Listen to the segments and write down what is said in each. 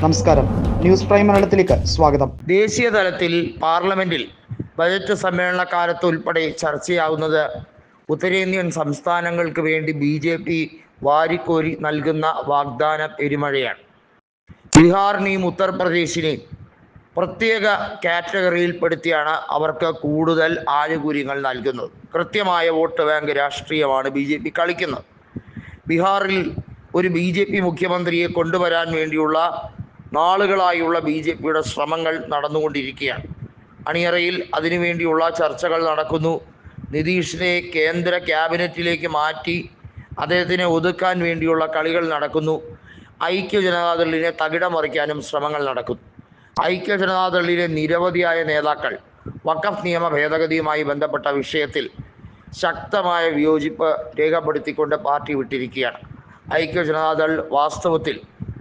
നമസ്കാരം. News prime മലയാളത്തിലേക്ക് സ്വാഗതം. ദേശീയ തലത്തിൽ പാർലമെന്റിൽ ബജറ്റ് സമ്മേളനകാലത്ത് ഉൾപ്പെടെ ചർച്ചയാവുന്നത് ഉത്തരേന്ത്യൻ സംസ്ഥാനങ്ങൾക്ക് വേണ്ടി ബി ജെ പി വാരിക്കോരി നൽകുന്ന വാഗ്ദാന പെരുമഴയാണ്. ബീഹാറിനെയും ഉത്തർപ്രദേശിനെയും പ്രത്യേക കാറ്റഗറിയിൽപ്പെടുത്തിയാണ് അവർക്ക് കൂടുതൽ ആനുകൂല്യങ്ങൾ നൽകുന്നത്. കൃത്യമായ വോട്ട് ബാങ്ക് രാഷ്ട്രീയമാണ് ബി ജെ പി കളിക്കുന്നത്. ബീഹാറിൽ ഒരു ബി ജെ പി മുഖ്യമന്ത്രിയെ കൊണ്ടുവരാൻ വേണ്ടിയുള്ള നാളുകളായുള്ള ബി ജെ പിയുടെ ശ്രമങ്ങൾ നടന്നുകൊണ്ടിരിക്കുകയാണ്. അണിയറയിൽ അതിനുവേണ്ടിയുള്ള ചർച്ചകൾ നടക്കുന്നു. നിതീഷിനെ കേന്ദ്ര ക്യാബിനറ്റിലേക്ക് മാറ്റി അദ്ദേഹത്തിനെ ഒതുക്കാൻ വേണ്ടിയുള്ള കളികൾ നടക്കുന്നു. ഐക്യ ജനതാദളിനെ തകിടം മറിക്കാനും ശ്രമങ്ങൾ നടക്കുന്നു. ഐക്യ ജനതാദളിലെ നിരവധിയായ നേതാക്കൾ വഖഫ് നിയമ ഭേദഗതിയുമായി ബന്ധപ്പെട്ട വിഷയത്തിൽ ശക്തമായ വിയോജിപ്പ് രേഖപ്പെടുത്തിക്കൊണ്ട് പാർട്ടി വിട്ടിരിക്കുകയാണ്. ഐക്യ ജനതാദൾ വാസ്തവത്തിൽ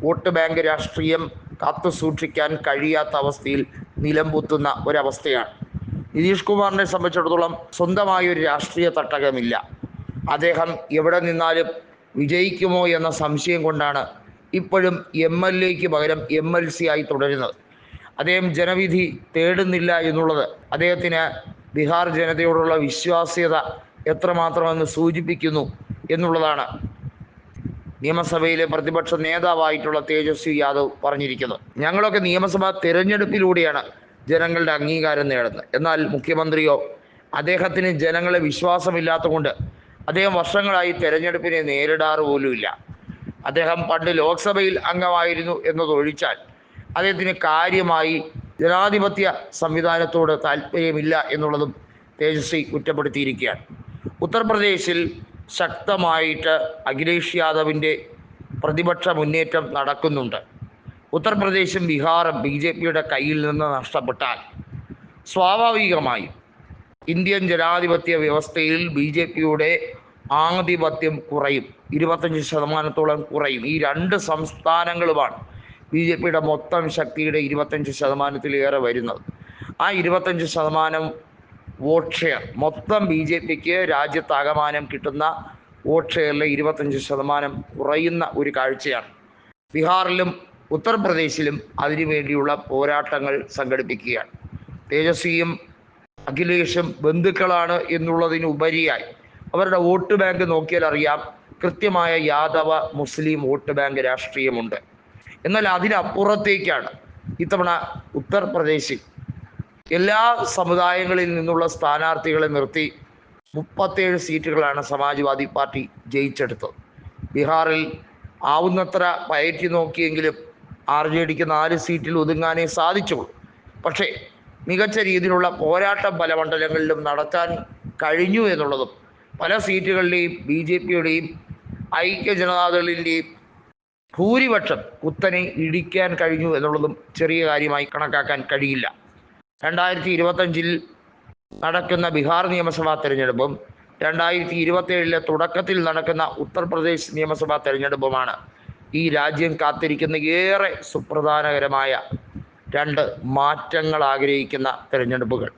വോട്ട് ബാങ്ക് രാഷ്ട്രീയം കാത്തു സൂക്ഷിക്കാൻ കഴിയാത്ത അവസ്ഥയിൽ നിലംപൊത്തുന്ന ഒരവസ്ഥയാണ്. നിതീഷ് കുമാറിനെ സംബന്ധിച്ചിടത്തോളം സ്വന്തമായ ഒരു രാഷ്ട്രീയ തട്ടകമില്ല. അദ്ദേഹം എവിടെ നിന്നാലും വിജയിക്കുമോ എന്ന സംശയം കൊണ്ടാണ് ഇപ്പോഴും എം എൽ എക്ക് പകരം എം എൽ സി ആയി തുടരുന്നത്. അദ്ദേഹം ജനവിധി തേടുന്നില്ല എന്നുള്ളത് അദ്ദേഹത്തിന് ബീഹാർ ജനതയോടുള്ള വിശ്വാസ്യത എത്രമാത്രമെന്ന് സൂചിപ്പിക്കുന്നു എന്നുള്ളതാണ് നിയമസഭയിലെ പ്രതിപക്ഷ നേതാവായിട്ടുള്ള തേജസ്വി യാദവ് പറഞ്ഞിരിക്കുന്നത് ഞങ്ങളൊക്കെ നിയമസഭാ തെരഞ്ഞെടുപ്പിലൂടെയാണ് ജനങ്ങളുടെ അംഗീകാരം നേടുന്നത്. എന്നാൽ മുഖ്യമന്ത്രിയോ അദ്ദേഹത്തിന് ജനങ്ങളെ വിശ്വാസമില്ലാത്തതുകൊണ്ട് അദ്ദേഹം വർഷങ്ങളായി തെരഞ്ഞെടുപ്പിനെ നേരിടാറ് പോലുമില്ല അദ്ദേഹം പണ്ട് ലോക്സഭയിൽ അംഗമായിരുന്നു എന്നതൊഴിച്ചാൽ അദ്ദേഹത്തിന് കാര്യമായി ജനാധിപത്യ സംവിധാനത്തോട് താല്പര്യമില്ല എന്നുള്ളതും തേജസ്വി കുറ്റപ്പെടുത്തിയിരിക്കുകയാണ്. ഉത്തർപ്രദേശിൽ ശക്തമായിട്ട് അഖിലേഷ് യാദവിന്റെ പ്രതിപക്ഷ മുന്നേറ്റം നടക്കുന്നുണ്ട്. ഉത്തർപ്രദേശും ബീഹാറും ബി ജെ പിയുടെ കയ്യിൽ നിന്ന് നഷ്ടപ്പെട്ടാൽ സ്വാഭാവികമായും ഇന്ത്യൻ ജനാധിപത്യ വ്യവസ്ഥയിൽ ബി ജെ പിയുടെ ആധിപത്യം കുറയും. ഇരുപത്തഞ്ച് ശതമാനത്തോളം കുറയും. ഈ രണ്ട് സംസ്ഥാനങ്ങളുമാണ് ബി ജെ പിയുടെ മൊത്തം ശക്തിയുടെ ഇരുപത്തഞ്ച് ശതമാനത്തിലേറെ വരുന്നത്. ആ ഇരുപത്തഞ്ച് ശതമാനം വോട്ട് ഷെയർ. മൊത്തം ബി ജെ പിക്ക് രാജ്യത്താകമാനം കിട്ടുന്ന വോട്ട് ഷെയറിലെ ഇരുപത്തഞ്ച് ശതമാനം കുറയുന്ന ഒരു കാഴ്ചയാണ്. ബീഹാറിലും ഉത്തർപ്രദേശിലും അതിനുവേണ്ടിയുള്ള പോരാട്ടങ്ങൾ സംഘടിപ്പിക്കുകയാണ്. തേജസ്വിയും അഖിലേഷും ബന്ധുക്കളാണ് എന്നുള്ളതിനുപരിയായി അവരുടെ വോട്ട് ബാങ്ക് നോക്കിയാൽ അറിയാം കൃത്യമായ യാദവ മുസ്ലിം വോട്ട് ബാങ്ക് രാഷ്ട്രീയമുണ്ട്. എന്നാൽ അതിനപ്പുറത്തേക്കാണ് ഇത്തവണ ഉത്തർപ്രദേശിൽ എല്ലാ സമുദായങ്ങളിൽ നിന്നുള്ള സ്ഥാനാർത്ഥികളെ നിർത്തി മുപ്പത്തേഴ് സീറ്റുകളാണ് സമാജ്വാദി പാർട്ടി ജയിച്ചെടുത്തത്. ബീഹാറിൽ ആവുന്നത്ര പയറ്റി നോക്കിയെങ്കിലും ആർ ജെ ഡിക്ക് നാല് സീറ്റിൽ ഒതുങ്ങാനേ സാധിച്ചുള്ളൂ. പക്ഷേ മികച്ച രീതിയിലുള്ള പോരാട്ടം പല മണ്ഡലങ്ങളിലും നടത്താൻ കഴിഞ്ഞു എന്നുള്ളതും പല സീറ്റുകളുടെയും ബി ജെ പിയുടെയും ഐക്യ ജനതാദളിന്റെയും ഭൂരിപക്ഷം കുത്തനെ ഇടിക്കാൻ കഴിഞ്ഞു എന്നുള്ളതും ചെറിയ കാര്യമായി കണക്കാക്കാൻ കഴിയില്ല. രണ്ടായിരത്തി ഇരുപത്തഞ്ചിൽ നടക്കുന്ന ബീഹാർ നിയമസഭാ തെരഞ്ഞെടുപ്പും രണ്ടായിരത്തി ഇരുപത്തേഴിലെ തുടക്കത്തിൽ നടക്കുന്ന ഉത്തർപ്രദേശ് നിയമസഭാ തെരഞ്ഞെടുപ്പുമാണ് ഈ രാജ്യം കാത്തിരിക്കുന്ന ഏറെ സുപ്രധാനകരമായ രണ്ട് മാറ്റങ്ങൾ ആഗ്രഹിക്കുന്ന തെരഞ്ഞെടുപ്പുകൾ.